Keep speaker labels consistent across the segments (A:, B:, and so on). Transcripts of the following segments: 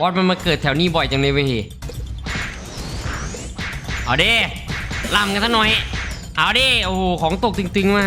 A: วอดมันมาเกิดแถวนี้บ่อยจังเลยเว้ยเอาดิล่ำกันซะหน่อย เอาดิ โอ้โห ของตกตึงๆมา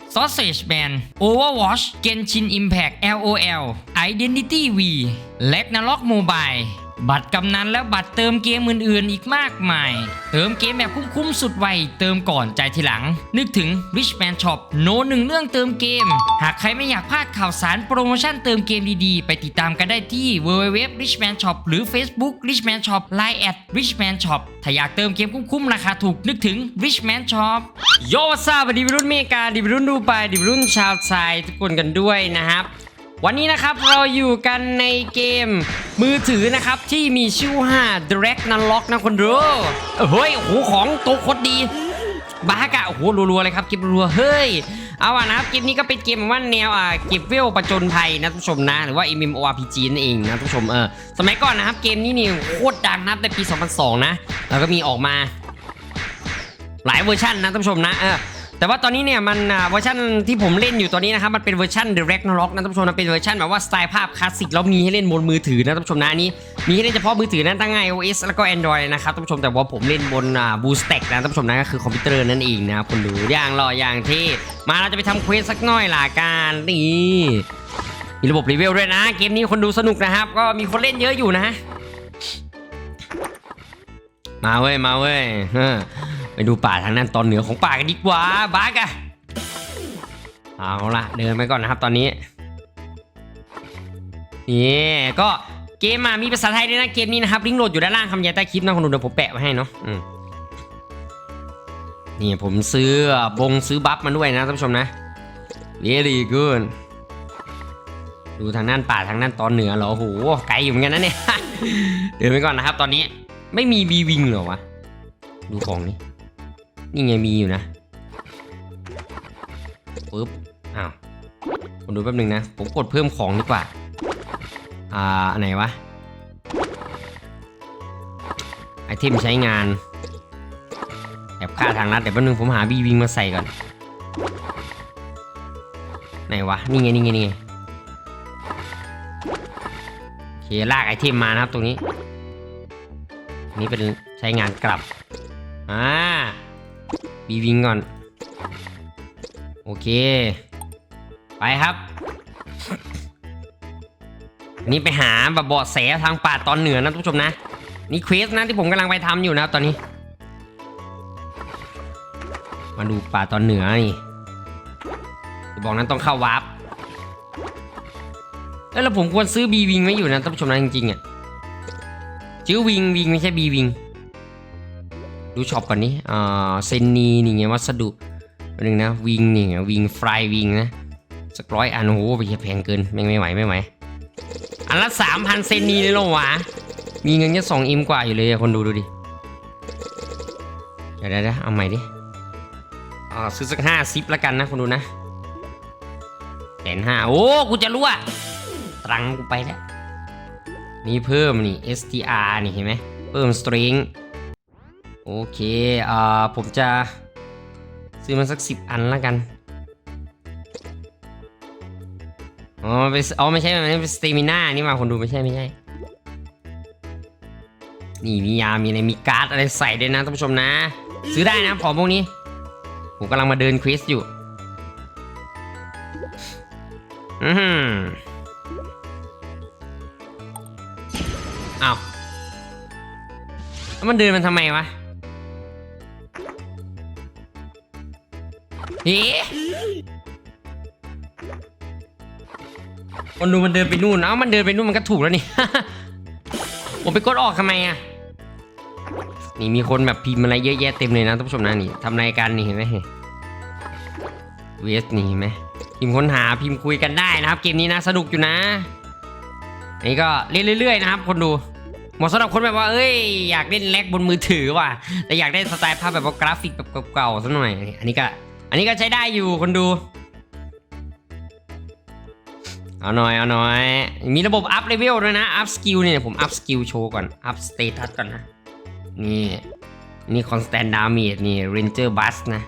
B: Sausage Man, Overwatch Genshin Impact LOL Identity V Ragnarok Mobile บัตรกำนันและบัตรเติมเกมอื่นๆ อีกมากมาย เติมเกมแบบคุ้มๆสุดไว เติมก่อนจ่ายทีหลัง นึกถึง Rich Man Shop โนหนึ่งเรื่องเติมเกม หากใครไม่อยากพลาดข่าวสารโปรโมชั่นเติมเกมดีๆ ไปติดตามกันได้ที่ www Rich Man Shop หรือ Facebook Rich Man Shop Line at Rich Man Shop ถ้าอยากเติมเกมคุ้มๆราคาถูกนึกถึง Rich Man Shop
A: โยวัสดีดิวรุ่นเมกาดิวรุ่นดูไปดิวรุ่นชาวไทยทุกคนกันด้วยนะครับ วันนี้นะครับเราอยู่กันในเกมมือถือนะครับ ที่มีชื่อว่า Direct n u l o c k นะคนดูเฮ้ยโอ้โหของโตโคตรดีบากะโอ้โหรัวๆเลยครับเก็บรัวเฮ้ยเอาอะนะครับเกมนี้ก็เป็นเกมว่าแนวอ่าเก็บเวลประจนภัยนะทุกผู้ชมนะ หรือว่า MMORPG นั่นเองนะทุกผู้ชมเออสมัยก่อนนะครับ เกมนี้นี่โคตรดังนับในปี 2002 นะ แล้วก็มีออกมา หลายเวอร์ชันนะท่านผู้ชมนะเออ แต่ว่าตอนนี้เนี่ยมันเวอร์ชันที่ผมเล่นอยู่ตอนนี้นะครับมันเป็นเวอร์ชัน The Ragnarok นะท่านผู้ชมนะเป็นเวอร์ชันแบบว่าสไตล์ภาพคลาสสิกแล้วมีให้เล่นบนมือถือนะท่านผู้ชมนะอันนี้มีให้เล่นเฉพาะมือถือนะทั้ง iOS แล้วก็ Android นะครับท่านผู้ชมแต่ว่าผมเล่นบนอ่า BlueStack นะท่านผู้ชมนะก็คือคอมพิวเตอร์นั่นเองนะครับคนดูอย่างรออย่างที่มาเราจะไปทำเควสสักหน่อยล่ะกันนี่มีระบบรีเวิวด้วยนะ เกมนี้คนดูสนุกนะครับ ก็มีคนเล่นเยอะอยู่นะ มาเว้ยมาเว้ย ไปดูป่าทางนั้นตอนเหนือของป่ากันดีกว่าบากอะเอาละเดินไปก่อนนะครับตอนนี้นี่ก็เกมมามีภาษาไทยด้วยนะเกมนี้นะครับลิงก์โหลดอยู่ด้านล่างคำยายใต้คลิปนะคุณดูเดี๋ยวผมแปะไว้ให้เนาะนี่ผมซื้อบงซื้อบัฟมาด้วยนะท่านผู้ชมนะ really good ดูทางด้านป่าทางด้านตอนเหนือเหรอโอ้โหไกลอยู่เหมือนกันนะเนี่ยเดินไปก่อนนะครับ ตอนนี้ไม่มีบีวิงเหรอวะดูของนี่ นี่ไงมีอยู่นะปึ๊บอ้าวผมดูแป๊บนึงนะ ผมกดเพิ่มของดีกว่า อ่า อันไหนวะ ไอเทมใช้งานแอบค่าทางลัดเดี๋ยวแป๊บนึงผมหาบีวิงมาใส่ก่อน ไหนวะ นี่ไง นี่ไง นี่ไงโอเคลากไอเทมมานะครับตรงนี้ นี่เป็นใช้งานกลับ อ่า บีวิงก่อน โอเค ไปครับ อันนี้ไปหาแบบเบาะแสทางป่าตอนเหนือนะทุกผู้ชมนะ นี่เควสนะที่ผมกำลังไปทำอยู่นะครับตอนนี้ มาดูป่าตอนเหนือนี่จะบอกนั้นต้องเข้าวาร์ปเอ้ยแล้วผมควรซื้อบีวิงไว้อยู่นะท่านผู้ชมนะจริงๆอะชื่อวิงวิงไม่ใช่บีวิง ดูช็อปก่อนนี้อ่าเซนนีนี่ไงวัสดุนหนึ่งนะวิงนี่ไงวิงฟรายวิงนะสักร้อยอันโอ้โหไปแพงเกินไม่ไม่ไหวไม่ไหวอันละสามพันเซนนีเลยหรอวะมีเงินแค่สองอิมกว่าอยู่เลยคนดูดูดิเดี๋ยวเดี๋ยวเดี๋ยวเอาใหม่ดิอ่าซื้อสักห้าซิปแล้วกันนะคนดูนะแสนห้าโอ้กูจะรู้อะตรังกูไปแล้วนี่เพิ่มนี่ str นี่เห็นไหมเพิ่ม string โอเคอ่าผมจะซื้อมาสักสิบอันแล้วกัน อ๋อเป็นอ๋อไม่ใช่ มันเป็น stamina นี่มาคนดูไม่ใช่ไม่ใช่ นี่มียา มีอะไร มีการ์ดอะไรใส่ด้วยนะท่านผู้ชมนะ ซื้อได้นะของพวกนี้ ผมกำลังมาเดินควิสอยู่ อือหืออ้าวแล้วมันเดินมันทำไมวะ เฮ้คนดูมันเดินไปนู่นเอ้ามันเดินไปนู่นมันก็ถูกแล้วนี่ ผมไปกดออกทำไมอะ นี่มีคนแบบพิมพ์อะไรเยอะแยะเต็มเลยนะท่านผู้ชมนะนี่ทำรายการนี่เห็นไหมเวสนี่เห็นไหมพิมพ์ค้นหาพิมพ์คุยกันได้นะครับ เกมนี้นะสนุกอยู่นะอันนี้ก็เล่นเรื่อยๆนะครับ คนดูเหมาะสำหรับคนแบบว่าเอ้ยอยากเล่นแลกบนมือถือว่ะแต่อยากได้สไตล์ภาพแบบว่ากราฟิกแบบเก่าๆสักหน่อย อันนี้ก็ อันนี้ก็ใช้ได้อยู่คนดู เอาหน่อยเอาหน่อย มีระบบอัพเลเวลด้วยนะ อัพสกิลเนี่ยผมอัพสกิลโชว์ก่อน อัพสเตตัสก่อนนะ นี่นี่คอนสแตนดามีดนี่เรนเจอร์บัสนะ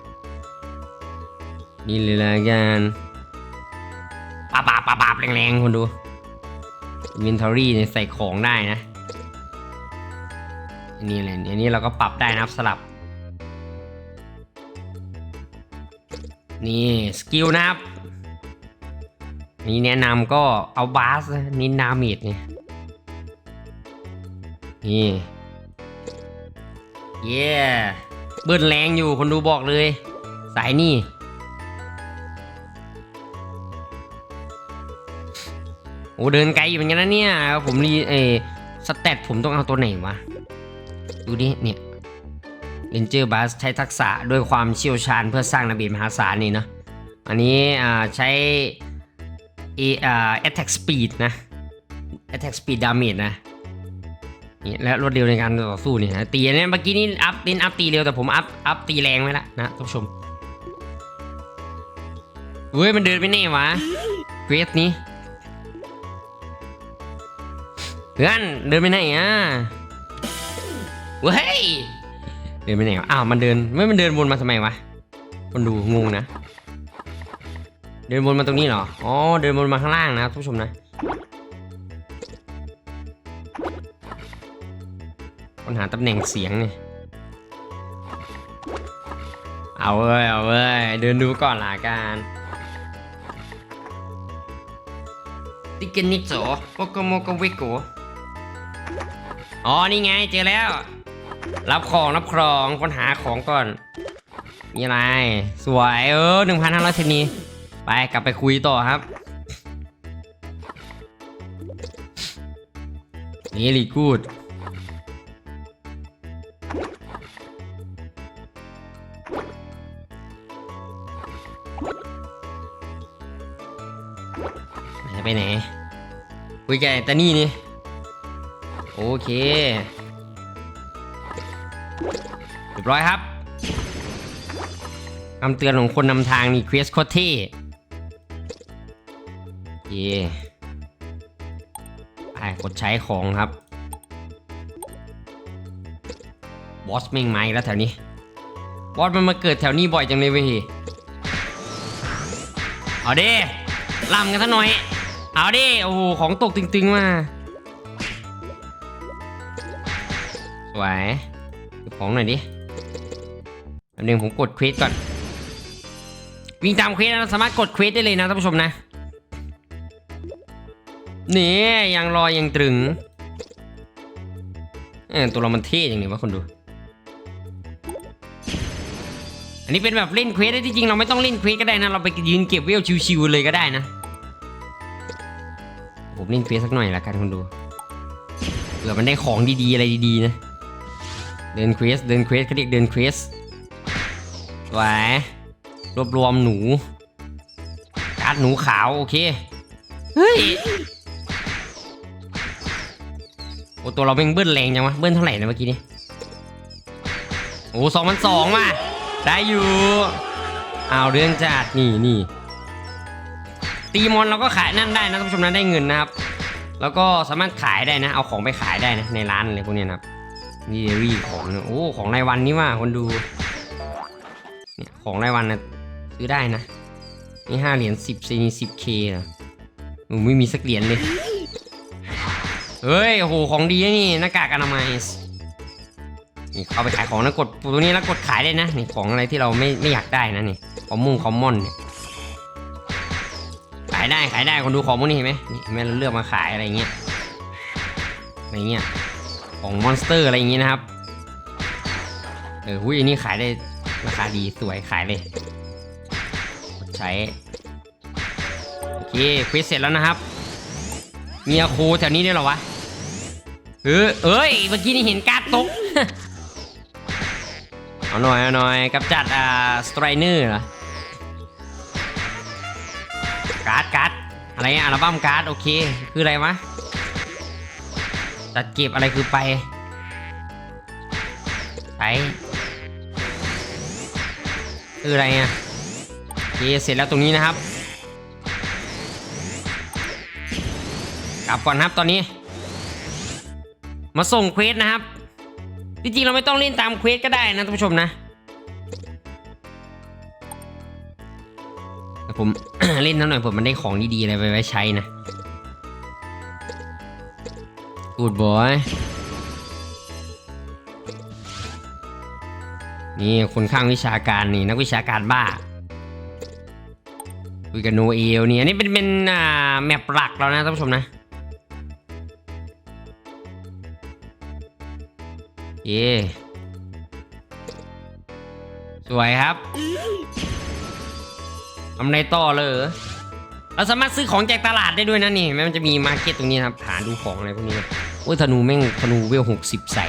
A: นี่เลยละกันปาบาบปาบาบแรงๆคนดูอินทอรี่เนี่ยใส่ของได้นะอันนี้เลยอันนี้เราก็ปรับได้นะครับสลับ นี่สกิลนะครับ นี่แนะนำก็เอาบาสนะนินนามิดเนี่ยนี่เย้เบิ้ลแรงอยู่คนดูบอกเลย สายนี่โอ้เดินไกลอยู่เหมือนกันนะเนี่ย ผมรีเออสเตตผมต้องเอาตัวไหนวะ ดูดิเนี่ย เรนเจอร์บัสใช้ทักษะด้วยความเชี่ยวชาญเพื่อสร้างระเบียบมหาศาลนี่เนาะอันนี้ใช้เออ่า attack speed นะ attack speed damage นะนี่และรวดเร็วในการต่อสู้นี่นะตีเนี่ยเมื่อกี้นี่อัพเน้นอัพตีเร็วแต่ผมอัพอัพตีแรงไว้ละนะท่านผู้ชมเว้ยมันเดินไปไหนวะเควสนี้เพื่อนเดินไปไหนอะเว้ย เดินไปไหนวะอ้าวมันเดินไม่มันเดินวนมาทำไมวะคนดูงงนะ เดินวนมาตรงนี้เหรออ๋อเดินวนมาข้างล่างนะท่านผู้ชมนะค้นหาตำแหน่งเสียงเนี่ยเอาเว้ยเอาเว้ยเดินดูก่อนละกันติกันนิโจโมโกโมโกวิโกอ๋อนี่ไงเจอแล้ว รับของรับของค้นหาของก่อนมีอะไร สวยเออหนึ่งพันห้าร้อยเทนีไปกลับไปคุยต่อครับ นี่ลีกูดไหนไปไหนคุยกับไอ้ตานี่นี่ โอเค เรียบร้อยครับคำเตือนของคนนำทางนี่เควสโคตรเท่โอเคไปกดใช้ของครับ บอสแม่งไม้แล้วแถวนี้ บอสมันมาเกิดแถวนี้บ่อยจังเลยเว้ยเอาดิล่ำกันซะหน่อย เอาดิ โอ้โห ของตกตึงๆมา สวย ของหน่อยดิอันหนึ่งผมกดเควสก่อน วิ่งตามเควสนะสามารถกดเควสได้เลยนะท่านผู้ชมนะ นี่ยังรอยยังตรึงเออตัวเรามันเท่อย่างนี้วะคนดู อันนี้เป็นแบบเล่นเควสได้ที่จริงเราไม่ต้องเล่นเควสก็ได้นะ เราไปยืนเก็บเวลชิวๆเลยก็ได้นะ ผมเล่นเควสสักหน่อยละกันคนดูเผื่อมันได้ของดีๆอะไรดีๆนะ เดินเควสเดินเควสเขาเรียกเดินเควสไหวรวบรวมหนู การ์ดหนูขาวโอเค เฮ้ย โอ้ตัวเราเป็นเบิ้ลแรงจังวะ เบิ้ลเท่าไหร่นะเมื่อกี้นี้ โอ้สองพันสองว่ะ ได้อยู่เอาเรื่องจัดนี่นี่ตีมอนเราก็ขายนั่นได้นะท่านผู้ชมนะได้เงินนะครับ แล้วก็สามารถขายได้นะ เอาของไปขายได้นะในร้านอะไรพวกเนี้ยนะครับ นี่เดรี่ของโอ้ของรายวันนี่ว่าคนดูเนี่ยของรายวันนะซื้อได้นะนี่ห้าเหรียญสิบซีนี่สิบเคนะโอ้ไม่มีสักเหรียญเลยเฮ้ยโอ้โหของดีนี่หน้ากากอนามัยนี่เอาไปขายของนะกดตัวนี้แล้วกดขายได้นะนี่ของอะไรที่เราไม่ไม่อยากได้นะนี่คอมมุ่งคอมมอนเนี่ยขายได้ขายได้คนดูของพวกนี้เห็นไหมนี่เห็นไหมเราเลือกมาขายอะไรเงี้ยอะไรเงี้ย ของมอนสเตอร์อะไรอย่างงี้นะครับ เออหุ้ยอันนี้ขายได้ราคาดีสวยขายเลยกดใช้ โอเคควิสเสร็จแล้วนะครับ มีอาโคแถวนี้ด้วยเหรอวะ เออเอ้ย เมื่อกี้นี่เห็นการ์ดตก เอาหน่อยเอาหน่อยกำจัดอ่าสไตรเนอร์เหรอการ์ดการ์ดอะไรอะอัลบั้มการ์ดโอเค คืออะไรวะ จัดเก็บอะไรคือไปใช้คืออะไรอะเคเสร็จแล้วตรงนี้นะครับ กลับก่อนครับตอนนี้ มาส่งเควสนะครับ จริงๆเราไม่ต้องเล่นตามเควสก็ได้นะท่านผู้ชมนะแต่ผมเล่นน้ำหน่อยผมมันได้ของดีๆอะไรไปไว้ใช้นะ Good boy นี่คนข้างวิชาการนี่นักวิชาการบ้าคุยกับโนเอลนี่อันนี้เป็นเป็นอ่าแมปหลักแล้วนะท่านผู้ชมนะเย่สวยครับทำไรต่อเลย เราสามารถซื้อของจากตลาดได้ด้วยนะนี่แม้มันจะมีมาร์เก็ตตรงนี้นะครับหาดูของอะไรพวกนี้นะโอ้ยธนูแม่งธนูเวลหกสิบใส่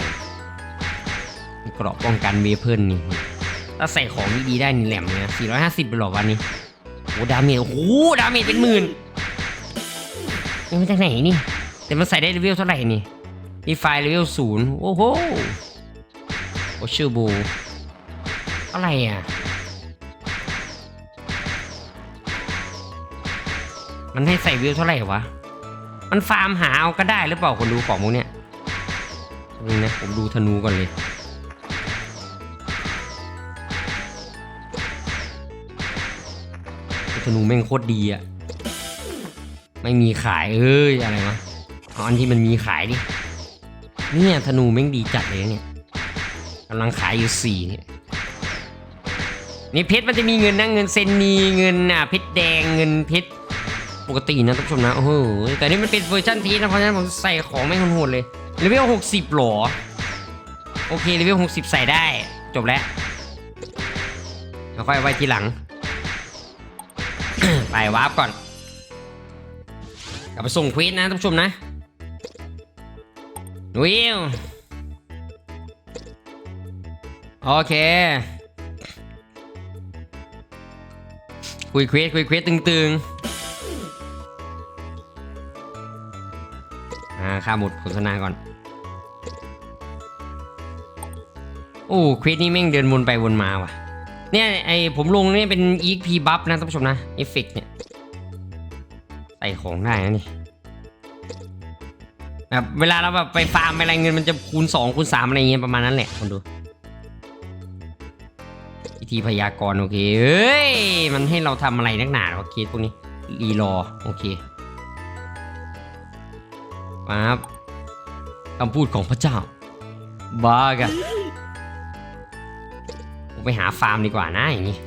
A: เกราะป้องกันเวเพิ่นนี่ถ้าใส่ของดีๆได้นี่แหลมเลยนะสี่ร้อยห้าสิบไปหรอวันนี้โอ้ดาเมจโอ้โหดาเมจเป็นหมื่นนี่มาจากไหนนี่ แต่มันใส่ได้เลเวลเท่าไหร่นี่มีไฟเลเวลศูนย์โอ้โหโอชื่อบูอะไรอะ มันให้ใส่วิวเท่าไหร่วะ มันฟาร์มหาเอาก็ได้หรือเปล่าคนดูของพวกเนี้ยนี่นะผมดูธนูก่อนเลยธนูแม่งโคตรดีอะไม่มีขายเอ้ยอะไรวะเอาอันที่มันมีขายดิเนี่ยธนูแม่งดีจัดเลยเนี่ยกำลังขายอยู่สี่เนี่ยนี่เพชรมันจะมีเงินนะเงินเซนนีเงินอะเพชรแดงเงินเพชร ปกตินะท่านผู้ชมนะโอ้โหแต่นี่มันเป็นเวอร์ชันทีนะเพราะฉะนั้นผมใส่ของไม่งโหดเลยเลเวลหกสิบหรอโอเคเลเวลหกสิบใส่ได้ จบแล้วแล้วค่อยไว้ทีหลัง ไปวาร์ปก่อนกลับไปส่งควีนนะท่านผู้ชมนะวิวโอเค คุยเควสคุยเควสตึงๆาข้าหมดโฆษณาก่อน โอ้ควสนี้แม่งเดินวนไปวนมาว่ะ เนี่ยไอผมลงเนี่ยเป็น EXP buff นะท่านผู้ชมนะเอฟเฟกเนี่ยใส่ของได้นะนี่แบบเวลาเราแบบไปฟาร์มไปอะไรเงินมันจะคูณ 2 คูณ 3 อะไรเงี้ยประมาณนั้นแหละคนดูพิธีพยากรณ์โอเคเฮ้ย มันให้เราทำอะไรนักหนาวะเคสพวกนี้รีรอ โอเค มาครับคำพูดของพระเจ้าบ้ากันผมไปหาฟาร์มดีกว่านะอย่างนี้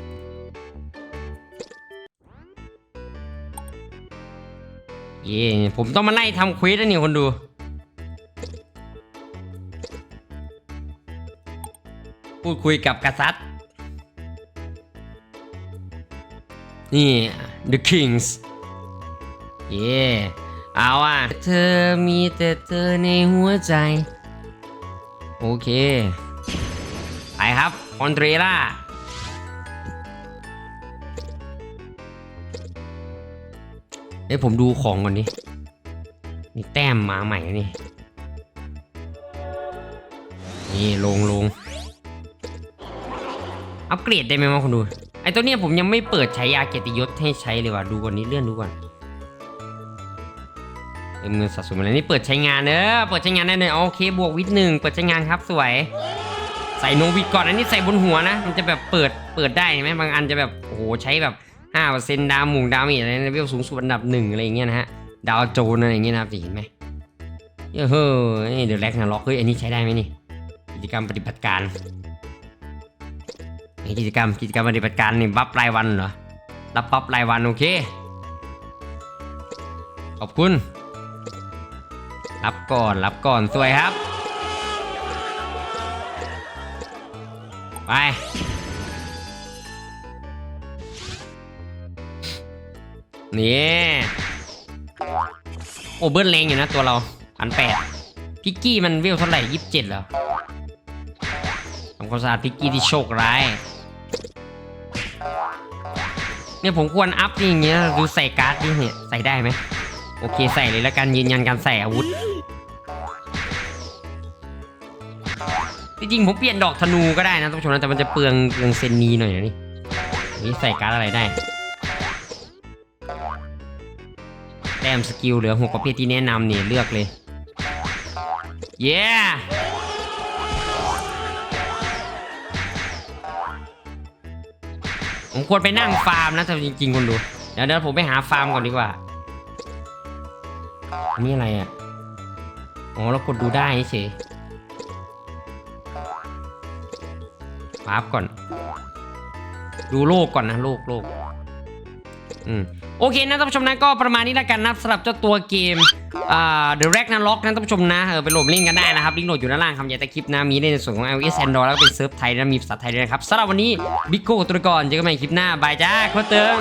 A: เย่ผมต้องมาไล่ทำเควสแล้วนี่คนดูพูดคุยกับกษัตริย์ นี่ The Kings เย่ เอาอะ เธอมีแต่เธอในหัวใจ โอเค ไปครับคอนเทรล่าเอ้ยผมดูของก่อนดินี่แต้มมาใหม่นะนี่ นี่ลงลงอัปเกรดได้ไหมวะคุณดู ไอตัวเนี้ยผมยังไม่เปิดใช้ยาเกียรติยศให้ใช้เลยว่ะ ดูก่อนนี้เลื่อนดูก่อน เติมเงินสะสมอะไรนี่เปิดใช้งานเนอะเปิดใช้งานได้เลยโอเคบวกวิทหนึ่งเปิดใช้งานครับสวย ใส่โนวิดก่อนอันนี้ใส่บนหัวนะ มันจะแบบเปิดเปิดได้เห็นไหมบางอันจะแบบโอ้โหใช้แบบห้าเปอร์เซ็นต์ดาวมุงดาวมีอะไรเลเวลสูงสุดอันดับหนึ่งอะไรอย่างเงี้ยนะฮะดาวโจนอะไรอย่างเงี้ยนะครับเห็นไหมเฮ้ยเดี๋ยวแร็กนะล็อกเฮ้ยอันนี้ใช้ได้ไหมนี่กิจกรรมปฏิบัติการกิจกรรมกิจกรรมปฏิบัติการนี่บัฟรายวันเหรอรับบัฟรายวันโอเคขอบคุณ รับก่อนรับก่อนสวยครับ ไป นี่ โอ้เบิร์นแรงอยู่นะตัวเราพันแปดพิกกี้มันเวลเท่าไหร่ยี่สิบเจ็ดแล้วทำความสะอาดพิกกี้ที่โชคร้าย เนี่ยผมควรอัพอย่างเงี้ยดูใส่การ์ดดิเนี่ยใส่ได้ไหม โอเคใส่เลยแล้วกันยืนยันการใส่อาวุธ จริงๆผมเปลี่ยนดอกธนูก็ได้นะท่านผู้ชมนะแต่มันจะเปลืองเปลืองเซนนีหน่อยนะนี่นี่ใส่การ์ดอะไรได้แต้มสกิลเหลือหกประเภทที่แนะนำเนี่ยเลือกเลย เย้ผมควรไปนั่งฟาร์มนะแต่จริงๆคนดู เดี๋ยวเดี๋ยวผมไปหาฟาร์มก่อนดีกว่า นนี้อะไรอะ อ๋อเรากดดูได้เฉยฟาร์มก่อน ดูโลกก่อนนะโลกโลกอืมโอเคนะท่านผู้ชมนะก็ประมาณนี้แล้วกันนะสำหรับเจ้าตัวเกมอ่า The Ragnarok นะท่านผู้ชมนะเออไปโหลดลิงก์กันได้นะครับลิงก์โหลดอยู่ด้านล่างคำใหญ่ใต้คลิปนะมีในส่วนของ iOS Android แล้วก็เป็นเซิร์ฟไทยนะมีภาษาไทยด้วยนะครับสำหรับวันนี้บิ๊กโก้ตัวก่อนเจอกันใหม่คลิปหน้าบายจ้าโคตรเติง